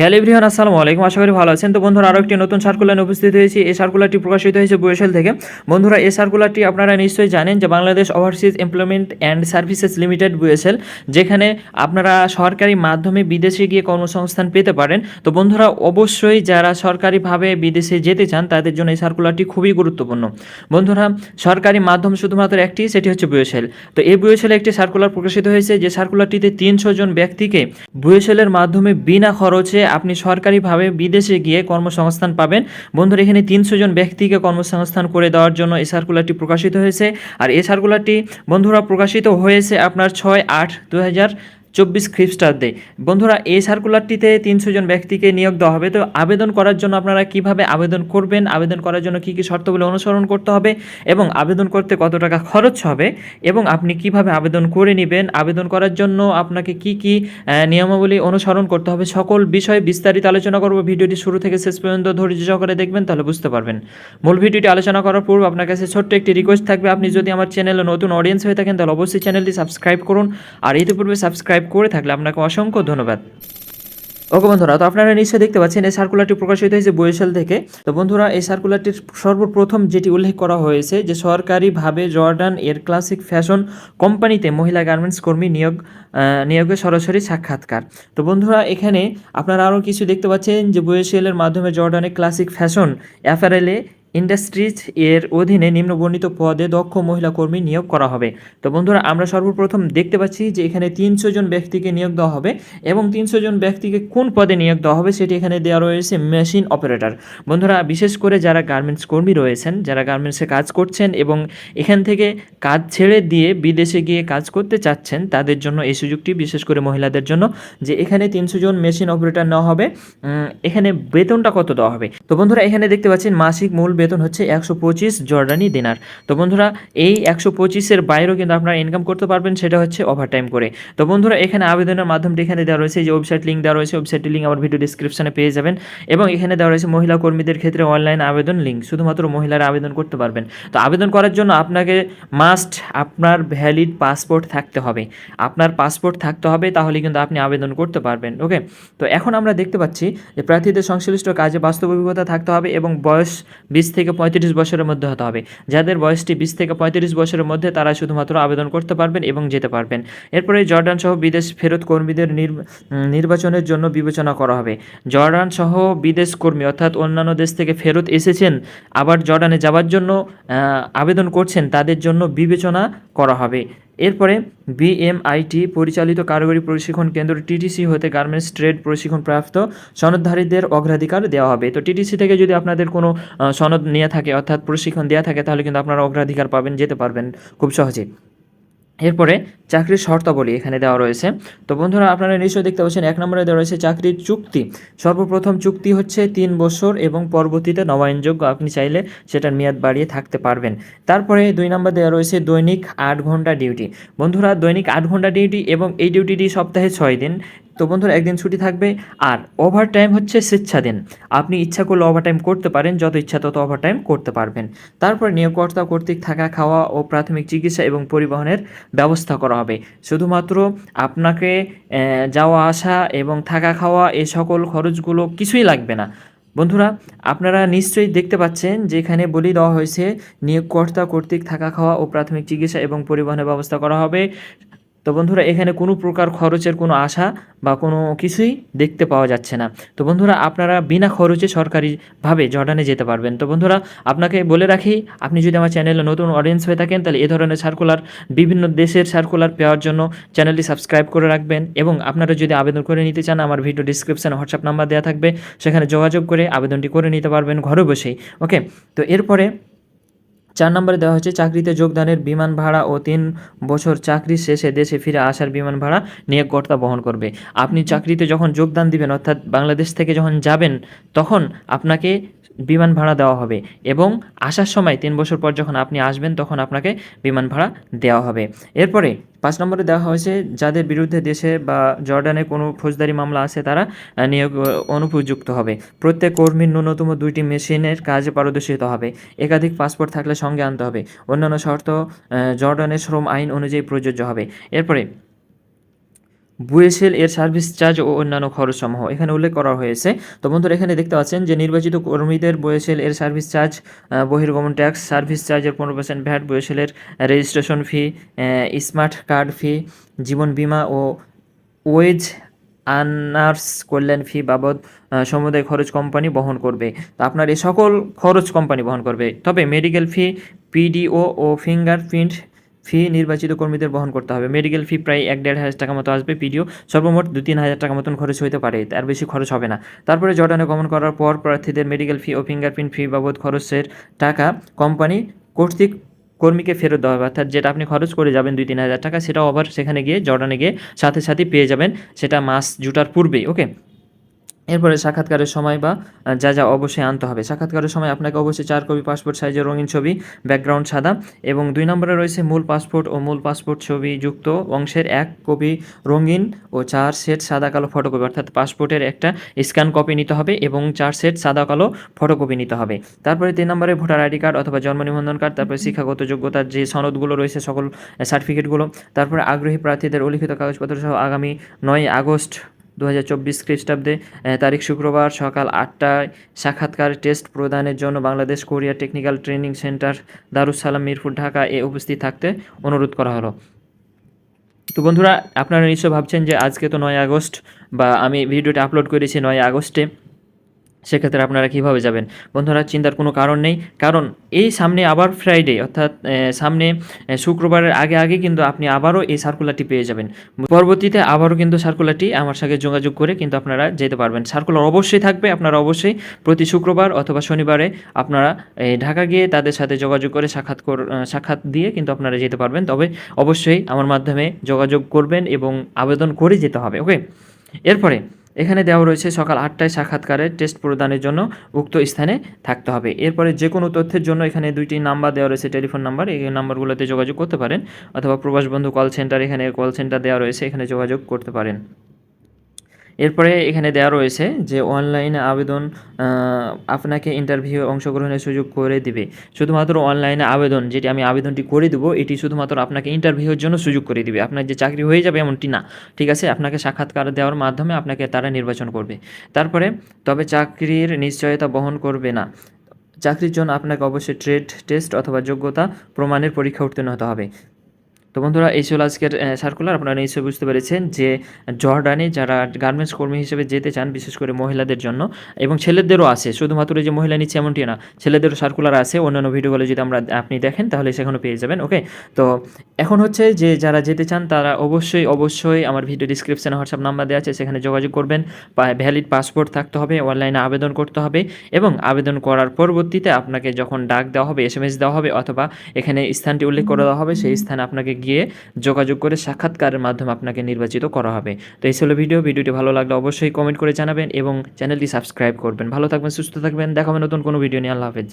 Hello everyone, আসসালামু আলাইকুম। আশা করি ভালো আছেন। তো বন্ধুরা আরও একটি নতুন সার্কুলার উপস্থিত হয়েছে। এই সার্কুলারটি প্রকাশিত হয়েছে বরিশাল থেকে। বন্ধুরা, এই সার্কুলারটি আপনারা নিশ্চয়ই জানেন যে Bangladesh overseas employment and services limited BOESL যেখানে আপনারা সরকারি মাধ্যমে বিদেশে গিয়ে কর্মসংস্থান পেতে পারেন। তো বন্ধুরা, অবশ্যই যারা সরকারিভাবে বিদেশে যেতে চান, তাদের জন্য এই সার্কুলারটি খুবই গুরুত্বপূর্ণ। বন্ধুরা, সরকারি মাধ্যম শুধুমাত্র একটি, সেটি হচ্ছে বুয়েসেল তো এই বুয়েসেলে একটি সার্কুলার প্রকাশিত হয়েছে, যে সার্কুলারটিতে তিনশো জন ব্যক্তিকে বুয়েসেলের মাধ্যমে বিনা খরচে আপনি সরকারিভাবে বিদেশে গিয়ে কর্মসংস্থান পাবেন। বন্ধুরা, এখানে তিনশো জন ব্যক্তিকে কর্মসংস্থান করে দেওয়ার জন্য এই সার্কুলারটি প্রকাশিত হয়েছে। আর এই সার্কুলারটি বন্ধুরা, প্রকাশিত হয়েছে আপনার ছয় আট দু চব্বিশ খ্রিস্টাব্দে। বন্ধুরা, এই সার্কুলারটিতে তিনশো জন ব্যক্তিকে নিয়োগ দেওয়া হবে। তো আবেদন করার জন্য আপনারা কীভাবে আবেদন করবেন? আবেদন করার জন্য কী কী শর্তগুলো অনুসরণ করতে হবে? এবং আবেদন করতে কত টাকা খরচ হবে? এবং আপনি কীভাবে আবেদন করে নেবেন? আবেদন করার জন্য আপনাকে কি কি নিয়মাবলী অনুসরণ করতে হবে? সকল বিষয়ে বিস্তারিত আলোচনা করব। ভিডিওটি শুরু থেকে শেষ পর্যন্ত ধৈর্য সহকারে দেখবেন, তাহলে বুঝতে পারবেন। মূল ভিডিওটি আলোচনা করার পূর্বে আপনার কাছে ছোট্ট একটি রিকোয়েস্ট থাকবে। আপনি যদি আমার চ্যানেলে নতুন অডিয়েন্স হয়ে থাকেন, তাহলে অবশ্যই চ্যানেলটি সাবস্ক্রাইব করুন। আর ইতিপূর্বে সাবস্ক্রাইব করে থাকলে আপনাকে অসংখ্য ধন্যবাদ। ওকে বন্ধুরা, তো আপনারা নিশ্চয়ই দেখতে পাচ্ছেন, এই সার্কুলারটি প্রকাশিত হয়েছে বরিশাল থেকে। তো বন্ধুরা, এই সার্কুলারটির সর্বপ্রথম যেটি উল্লেখ করা হয়েছে, যে সরকারিভাবে জর্ডান এর ক্লাসিক ফ্যাশন কোম্পানিতে মহিলা গার্মেন্টস কর্মী নিয়োগ নিয়োগে সরাসরি সাক্ষাৎকার। তো বন্ধুরা, এখানে আপনারা আরও কিছু দেখতে পাচ্ছেন, যে বরিশালের মাধ্যমে জর্ডানে ক্লাসিক ফ্যাশন অ্যাপারেলে ইন্ডাস্ট্রিজ এর অধীনে নিম্নবর্ণিত পদে দক্ষ মহিলা কর্মী নিয়োগ করা হবে। তো বন্ধুরা, আমরা সর্বপ্রথম দেখতে পাচ্ছি যে এখানে তিনশো জন ব্যক্তিকে নিয়োগ দেওয়া হবে এবং তিনশো জন ব্যক্তিকে কোন পদে নিয়োগ দেওয়া হবে সেটি এখানে দেওয়া রয়েছে মেশিন অপারেটর। বন্ধুরা, বিশেষ করে যারা গার্মেন্টস কর্মী রয়েছেন, যারা গার্মেন্টসে কাজ করছেন এবং এখান থেকে কাজ ছেড়ে দিয়ে বিদেশে গিয়ে কাজ করতে চাচ্ছেন, তাদের জন্য এই সুযোগটি বিশেষ করে মহিলাদের জন্য যে এখানে তিনশো জন মেশিন অপারেটর নেওয়া হবে এখানে বেতনটা কত দেওয়া হবে। তো বন্ধুরা, এখানে দেখতে পাচ্ছেন মাসিক মূল বেতন হচ্ছে একশো পঁচিশ জর্ডানি দিনার। তো বন্ধুরা, এই একশো পঁচিশের বাইরেও কিন্তু আপনারা ইনকাম করতে পারবেন, সেটা হচ্ছে ওভারটাইম করে। তো বন্ধুরা, এখানে আবেদনের মাধ্যমটি এখানে দেওয়া রয়েছে যে ওয়েবসাইট লিঙ্ক দেওয়া রয়েছে ওয়েবসাইটের লিঙ্ক আমার ভিডিও ডিসক্রিপশনে পেয়ে যাবেন। এবং এখানে দেওয়া রয়েছে মহিলা কর্মীদের ক্ষেত্রে অনলাইন আবেদন লিঙ্ক শুধুমাত্র মহিলারা আবেদন করতে পারবেন। তো আবেদন করার জন্য আপনাকে মাস্ট আপনার ভ্যালিড পাসপোর্ট থাকতে হবে। আপনার পাসপোর্ট থাকতে হবে, তাহলে কিন্তু আপনি আবেদন করতে পারবেন ওকে তো এখন আমরা দেখতে পাচ্ছি যে প্রার্থীদের সংশ্লিষ্ট কাজে বাস্তব অভিজ্ঞতা থাকতে হবে এবং বয়স বিশ থেকে পঁয়ত্রিশ বছরের মধ্যে হতে হবে। যাদের বয়সটি বিশ থেকে পঁয়ত্রিশ বছরের মধ্যে, তারা শুধুমাত্র আবেদন করতে পারবেন এবং যেতে পারবেন। এরপরে জর্ডান সহ বিদেশ ফেরত কর্মীদের নির্বাচনের জন্য বিবেচনা করা হবে। জর্ডান সহ বিদেশ কর্মী অর্থাৎ অন্যান্য দেশ থেকে ফেরত এসেছেন, আবার জর্ডানে যাওয়ার জন্য আবেদন করছেন, তাদের জন্য বিবেচনা করা হবে। এরপরে বিএমআইটি পরিচালিত কারিগরি প্রশিক্ষণ কেন্দ্র টিটিসি হতে গার্মেন্টস ট্রেড প্রশিক্ষণ প্রাপ্ত সনদধারীদের অগ্রাধিকার দেওয়া হবে। তো টিটিসি থেকে যদি আপনাদের কোনো সনদ নিয়ে থাকে, অর্থাৎ প্রশিক্ষণ দেওয়া থাকে, তাহলে কিন্তু আপনারা অগ্রাধিকার পাবেন, যেতে পারবেন খুব সহজে এরপরে চাকরির শর্তাবলী এখানে দেওয়া রয়েছে। তো বন্ধুরা, আপনারা নিশ্চয়ই দেখতে পাচ্ছেন, এক নম্বরে দেওয়া রয়েছে চাকরির চুক্তি। সর্বপ্রথম চুক্তি হচ্ছে তিন বছর এবং পরবর্তীতে নবায়নযোগ্য। আপনি চাইলে সেটার মেয়াদ বাড়িয়ে থাকতে পারবেন। তারপরে দুই নম্বর দেওয়া রয়েছে দৈনিক আট ঘণ্টা ডিউটি। বন্ধুরা, দৈনিক আট ঘণ্টা ডিউটি এবং এই ডিউটিটি সপ্তাহে ছয় দিন। তো বন্ধুরা, একদিন ছুটি থাকবে আর ওভার টাইম হচ্ছে স্বেচ্ছাধীন। আপনি ইচ্ছা করলে ওভার টাইম করতে পারেন, যত ইচ্ছা তত ওভার টাইম করতে পারবেন। তারপর নিয়োগকর্তা কর্তৃক থাকা, খাওয়া ও প্রাথমিক চিকিৎসা এবং পরিবহনের ব্যবস্থা করা হবে। শুধুমাত্র আপনাকে যাওয়া, আসা এবং থাকা, খাওয়া এই সকল খরচগুলো কিছুই লাগবে না। বন্ধুরা, আপনারা নিশ্চয়ই দেখতে পাচ্ছেন যে এখানে বলি দেওয়া হয়েছে, নিয়োগকর্তা কর্তৃক থাকা, খাওয়া ও প্রাথমিক চিকিৎসা এবং পরিবহনের ব্যবস্থা করা হবে। তো বন্ধুরা, এখানে কোনো প্রকার খরচের কোনো আশা বা কোনো কিছুই দেখতে পাওয়া যাচ্ছে না। তো বন্ধুরা, আপনারা বিনা খরচে সরকারিভাবে জর্ডানে যেতে পারবেন। তো বন্ধুরা, আপনাকে বলে রাখি, আপনি যদি আমার চ্যানেলে নতুন অডিয়েন্স হয়ে থাকেন, তাহলে এ ধরনের সার্কুলার বিভিন্ন দেশের সার্কুলার পাওয়ার জন্য চ্যানেলটি সাবস্ক্রাইব করে রাখবেন এবং আপনারা যদি আবেদন করে নিতে চান, আমার ভিডিও ডিসক্রিপশানে হোয়াটসঅ্যাপ নাম্বার দেওয়া থাকবে। সেখানে যোগাযোগ করে আবেদনটি করে নিতে পারবেন ঘরে বসেই। ওকে তো এরপরে চার নম্বরে দেওয়া হচ্ছে চাকরিতে যোগদানের বিমান ভাড়া ও তিন বছর চাকরি শেষে দেশে ফিরে আসার বিমান ভাড়া নিয়োগকর্তা বহন করবে। আপনি চাকরিতে যখন যোগদান দিবেন, অর্থাৎ বাংলাদেশ থেকে যখন যাবেন, তখন আপনাকে বিমান ভাড়া দেওয়া হবে এবং আসার সময় তিন বছর পর যখন আপনি আসবেন, তখন আপনাকে বিমান ভাড়া দেওয়া হবে। এরপরে পাঁচ নম্বরে দেওয়া হয়েছে, যাদের বিরুদ্ধে দেশে বা জর্ডানে কোনো ফৌজদারি মামলা আছে, তারা নিয়োগ অনুপযুক্ত হবে। প্রত্যেক কর্মীর ন্যূনতম দুইটি মেশিনের কাজে পারদর্শী হতে হবে। একাধিক পাসপোর্ট থাকলে সঙ্গে আনতে হবে। অন্যান্য শর্ত জর্ডানের শ্রম আইন অনুযায়ী প্রযোজ্য হবে। এরপরে বুয়েসেল এর সার্ভিস চার্জ ও অন্যান্য খরচসমূহ। এখানে উল্লেখ করা হয়েছে। তো বন্ধুরা, এখানে দেখতে পাচ্ছেন যে নির্বাচিত কর্মীদের বুয়েসেল এর সার্ভিস চার্জ বহির্গমন ট্যাক্স, সার্ভিস চার্জের পনেরো percent VAT বুয়েসেলের registration fee smart card fee, জীবন বিমা ও ওয়েজ আনার্স কল্যাণ ফি বাবদ সমুদায় খরচ কোম্পানি বহন করবে। তো আপনার এই সকল খরচ কোম্পানি বহন করবে। তবে মেডিকেল ফি, পিডিও ও ফিঙ্গারপ্রিন্ট ফি নির্বাচিত কর্মীদের বহন করতে হবে। মেডিকেল ফি প্রায় এক দেড় হাজার টাকা মতো আসবে পিডিও সর্বমোট দু তিন হাজার টাকা মতন খরচ হতে পারে, তার বেশি খরচ হবে না। তারপরে জর্ডানে গমন করার পর প্রার্থীদের মেডিকেল ফি ও ফিঙ্গারপ্রিন্ট ফি বাবদ খরচের টাকা কোম্পানি কর্তৃক কর্মীকে ফেরত দেওয়া হবে। অর্থাৎ যেটা আপনি খরচ করে যাবেন দুই তিন হাজার টাকা, সেটাও আবার সেখানে গিয়ে জর্ডানে গিয়ে সাথে সাথে পেয়ে যাবেন, সেটা মাস জুটার পূর্বেই ওকে এরপরে সাক্ষাৎকারের সময় বা যা যা অবশ্যই আনতে হবে। সাক্ষাৎকারের সময় আপনাকে অবশ্যই চার কপি পাসপোর্ট সাইজের রঙিন ছবি ব্যাকগ্রাউন্ড সাদা এবং দুই নম্বরে রয়েছে মূল পাসপোর্ট ও মূল পাসপোর্ট ছবি যুক্ত অংশের এক কপি রঙিন ও চার সেট সাদা কালো ফটোকপি অর্থাৎ পাসপোর্টের একটা স্ক্যান কপি নিতে হবে এবং চার সেট সাদা কালো ফটোকপি নিতে হবে। তারপরে তিন নম্বরে ভোটার আইডি কার্ড অথবা জন্ম নিবন্ধন কার্ড তারপরে শিক্ষাগত যোগ্যতার যে সনদগুলো রয়েছে, সকল সার্টিফিকেটগুলো তারপরে আগ্রহী প্রার্থীদের উল্লিখিত কাগজপত্র সহ আগামী নয় আগস্ট দু হাজার চব্বিশ খ্রিস্টাব্দে তারিখ শুক্রবার সকাল আটটায় সাক্ষাৎকার টেস্ট প্রদানের জন্য Bangladesh Korea technical training centre Darussalam Mirpur, Dhaka এ উপস্থিত থাকতে অনুরোধ করা হলো। তো বন্ধুরা, আপনারা নিশ্চয় ভাবছেন যে আজকে তো নয় আগস্ট বা আমি ভিডিওটা আপলোড করেছি নয় আগস্টে। সেক্ষেত্রে আপনারা কীভাবে যাবেন? বন্ধুরা, চিন্তার কোনো কারণ নেই। কারণ এই সামনে আবার ফ্রাইডে অর্থাৎ সামনে শুক্রবারের আগে আগে কিন্তু আপনি আবারও এই সার্কুলারটি পেয়ে যাবেন। পরবর্তীতে আবারও কিন্তু সার্কুলারটি আমার সঙ্গে যোগাযোগ করে কিন্তু আপনারা যেতে পারবেন। সার্কুলার অবশ্যই থাকবে, আপনারা অবশ্যই প্রতি শুক্রবার অথবা শনিবারে আপনারা ঢাকা গিয়ে তাদের সাথে যোগাযোগ করে সাক্ষাৎ সাক্ষাৎ দিয়ে কিন্তু আপনারা যেতে পারবেন। তবে অবশ্যই আমার মাধ্যমে যোগাযোগ করবেন এবং আবেদন করে যেতে হবে, ওকে? এরপরে এখানে দেওয়া রয়েছে সকাল আটটায় সাক্ষাৎকারের টেস্ট প্রদানের জন্য উক্ত স্থানে থাকতে হবে। এরপরে যে কোনো তথ্যের জন্য এখানে দুইটি নাম্বার দেওয়া রয়েছে, টেলিফোন নাম্বার। এই নাম্বারগুলোতে যোগাযোগ করতে পারেন অথবা প্রবাস বন্ধু কল সেন্টার, এখানে কল সেন্টার দেওয়া রয়েছে, এখানে যোগাযোগ করতে পারেন। এরপরে এখানে দেওয়া রয়েছে যে অনলাইনে আবেদন আপনাকে ইন্টারভিউ অংশগ্রহণের সুযোগ করে দিবে। শুধুমাত্র অনলাইনে আবেদন যেটি আমি আবেদনটি করে দেবো, এটি শুধুমাত্র আপনাকে ইন্টারভিউর জন্য সুযোগ করে দিবে। আপনার যে চাকরি হয়ে যাবে এমনটি না, ঠিক আছে? আপনাকে সাক্ষাৎকার দেওয়ার মাধ্যমে আপনাকে তারা নির্বাচন করবে। তারপরে, তবে চাকরির নিশ্চয়তা বহন করবে না। চাকরির জন্য আপনাকে অবশ্যই ট্রেড টেস্ট অথবা যোগ্যতা প্রমাণের পরীক্ষা উত্তীর্ণ হতে হবে। তো বন্ধুরা, এই ছিল আজকের সার্কুলার আপনারা নিশ্চয়ই বুঝতে পেরেছেন যে জর্ডানে যারা গার্মেন্টস কর্মী হিসেবে যেতে চান, বিশেষ করে মহিলাদের জন্য, এবং ছেলেদেরও আছে, শুধুমাত্র যে মহিলা নিচ্ছে এমনটি না, ছেলেদেরও সার্কুলার আছে, অন্যান্য ভিডিওগুলো যদি আমরা আপনি দেখেন, তাহলে সেখানেও পেয়ে যাবেন ওকে তো এখন হচ্ছে যে যারা যেতে চান, তারা অবশ্যই অবশ্যই আমার ভিডিও ডিসক্রিপশানে হোয়াটসঅ্যাপ নাম্বার দেওয়া আছে, সেখানে যোগাযোগ করবেন। ভ্যালিড পাসপোর্ট থাকতে হবে অনলাইনে আবেদন করতে হবে, এবং আবেদন করার পরবর্তীতে আপনাকে যখন ডাক দেওয়া হবে এস দেওয়া হবে, অথবা এখানে স্থানটি উল্লেখ করে দেওয়া হবে, সেই স্থানে আপনাকে গিয়ে যোগাযোগ করে সাক্ষাৎকারের মাধ্যমে আপনাকে নির্বাচিত করা হবে। তো এই ছিল ভিডিও। ভিডিওটি ভালো লাগলে অবশ্যই কমেন্ট করে জানাবেন এবং চ্যানেলটি সাবস্ক্রাইব করবেন। ভালো থাকবেন, সুস্থ থাকবেন। দেখাবেন নতুন কোনো ভিডিও নিয়ে। আল্লাহ হাফেজ।